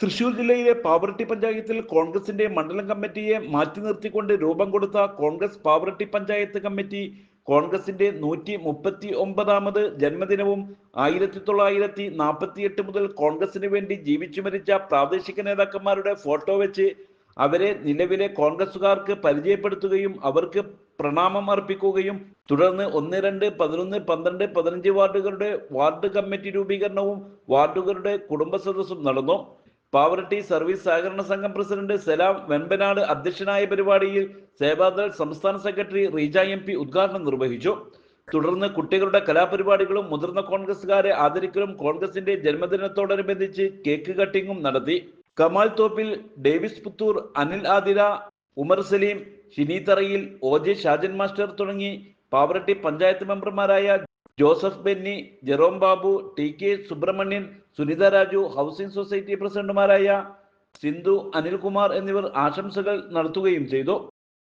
തൃശൂർ ജില്ലയിലെ പാവറട്ടി പഞ്ചായത്തിൽ കോൺഗ്രസിന്റെ മണ്ഡലം കമ്മിറ്റിയെ മാറ്റി നിർത്തിക്കൊണ്ട് രൂപം കൊടുത്ത കോൺഗ്രസ് പാവറട്ടി പഞ്ചായത്ത് കമ്മിറ്റി കോൺഗ്രസിന്റെ നൂറ്റി മുപ്പത്തി ഒമ്പതാമത് ജന്മദിനവും ആയിരത്തി തൊള്ളായിരത്തി നാൽപ്പത്തി എട്ട് മുതൽ കോൺഗ്രസിന് വേണ്ടി ജീവിച്ചു മരിച്ച പ്രാദേശിക നേതാക്കന്മാരുടെ ഫോട്ടോ വെച്ച് അവരെ നിലവിലെ കോൺഗ്രസുകാർക്ക് പരിചയപ്പെടുത്തുകയും അവർക്ക് പ്രണാമം അർപ്പിക്കുകയും തുടർന്ന് ഒന്ന് രണ്ട് പതിനൊന്ന് പന്ത്രണ്ട് പതിനഞ്ച് വാർഡുകളുടെ വാർഡ് കമ്മിറ്റി രൂപീകരണവും വാർഡുകളുടെ കുടുംബ സദസ്സും നടന്നു. പാവറട്ടി സർവീസ് സഹകരണ സംഘം പ്രസിഡന്റ് സലാം വെമ്പനാട് അധ്യക്ഷനായ പരിപാടിയിൽ സേവാദൾ സംസ്ഥാന സെക്രട്ടറി റീജ എം പി ഉദ്ഘാടനം നിർവഹിച്ചു. തുടർന്ന് കുട്ടികളുടെ കലാപരിപാടികളും മുതിർന്ന കോൺഗ്രസുകാരെ ആദരിക്കലും കോൺഗ്രസിന്റെ ജന്മദിനത്തോടനുബന്ധിച്ച് കേക്ക് കട്ടിങ്ങും നടത്തി. Kamal Thoppil Davis Puthur Anil Athira Umar Salim Shini Tharayil O J Shajan master തുടങ്ങി പാവറട്ടി പഞ്ചായത്ത് മെമ്പർമാരായ Joseph Benny Jerome Babu T K Subramanian Sunitha Raju housing society പ്രസിഡന്റുമാരായ സിന്ധു അനിൽകുമാർ എന്നിവർ ആശംസകൾ നടത്തുകയും ചെയ്തു.